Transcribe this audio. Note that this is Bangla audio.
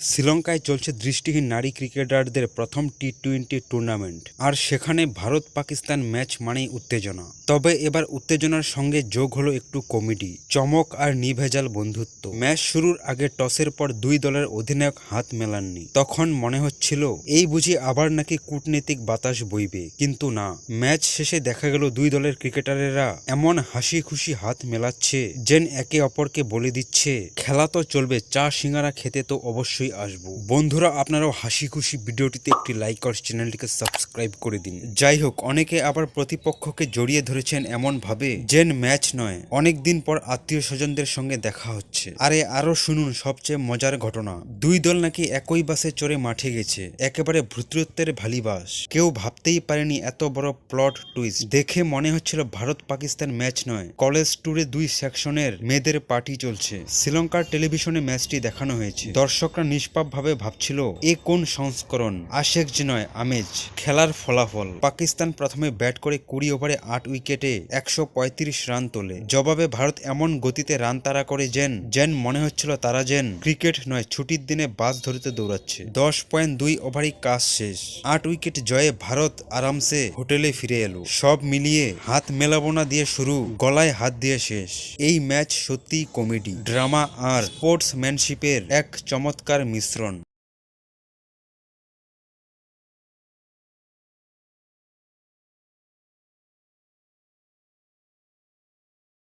শ্রীলঙ্কায় চলছে দৃষ্টিহীন নারী ক্রিকেটারদের প্রথম টি টোয়েন্টি টুর্নামেন্ট। আর সেখানে ভারত পাকিস্তান ম্যাচ মানেই উত্তেজনা। তবে এবার উত্তেজনার সঙ্গে যোগ হলো একটু কমেডি। চমক আর নিভেজাল বন্ধুত্ব। ম্যাচ শুরুর আগে টসের পর দুই দলের অধিনায়ক হাত মেলাননি। তখন মনে হচ্ছিল, এই বুঝি আবার নাকি কূটনীতিক বাতাস বইবে। কিন্তু না, ম্যাচ শেষে দেখা গেল দুই দলের ক্রিকেটারেরা এমন হাসি খুশি হাত মেলাচ্ছে, যেন একে অপরকে বলে দিচ্ছে, খেলা তো চলবে, চা সিঙ্গারা খেতে তো অবশ্যই আসব। বন্ধুরা, আপনারাও হাসি খুশি ভিডিওটিতে একটি লাইক আর চ্যানেলটিকে সাবস্ক্রাইব করে দিন। যাই হোক, অনেকে আবার প্রতিপক্ষকে জড়িয়ে ধরেছেন এমন ভাবে যেন ম্যাচ নয়। অনেক দিন পর আত্মীয় স্বজনদের সঙ্গে দেখা হচ্ছে। আরে, আরও শুনুন, সবচেয়ে মজার ঘটনা। দুই দল নাকি একই বাসে চড়ে মাঠে গেছে। একেবারে ভূতৃত্বের ভালিবাস। কেউ ভাবতেই পারেনি এত বড় প্লট টুইস্ট দেখে মনে হচ্ছিল ভারত পাকিস্তান ম্যাচ নয়। কলেজ ট্যুরে দুই সেকশনের মেয়েদের পার্টি চলছে। শ্রীলঙ্কার টেলিভিশনে ম্যাচটি দেখানো হয়েছে। দর্শকরা নিষ্পাপভাবে ভাবছিল, এ কোন সংস্করণ? আশেক যে নয়, আমেজ। খেলার ফলাফল। পাকিস্তান প্রথমে ব্যাট করে কুড়ি ওভারে আট উইকেটে একশো পঁয়ত্রিশ রান তোলে। জবাবে ভারত এমন গতিতে রান তাড়া করে যেন যেন মনে হচ্ছিল তারা যেন ক্রিকেট নয়, ছুটির দিনে বাস ধরিতে দৌড়াচ্ছে। দশ পয়েন্ট দুই ওভারই কাজ শেষ। আট উইকেট জয়ে ভারত আরামসে হোটেলে ফিরে এলো। সব মিলিয়ে হাত মেলাবো না দিয়ে শুরু, গলায় হাত দিয়ে শেষ। এই ম্যাচ সত্যিই কমেডি। ড্রামা আর স্পোর্টসম্যানশিপের এক চমৎকার মিশ্রণ।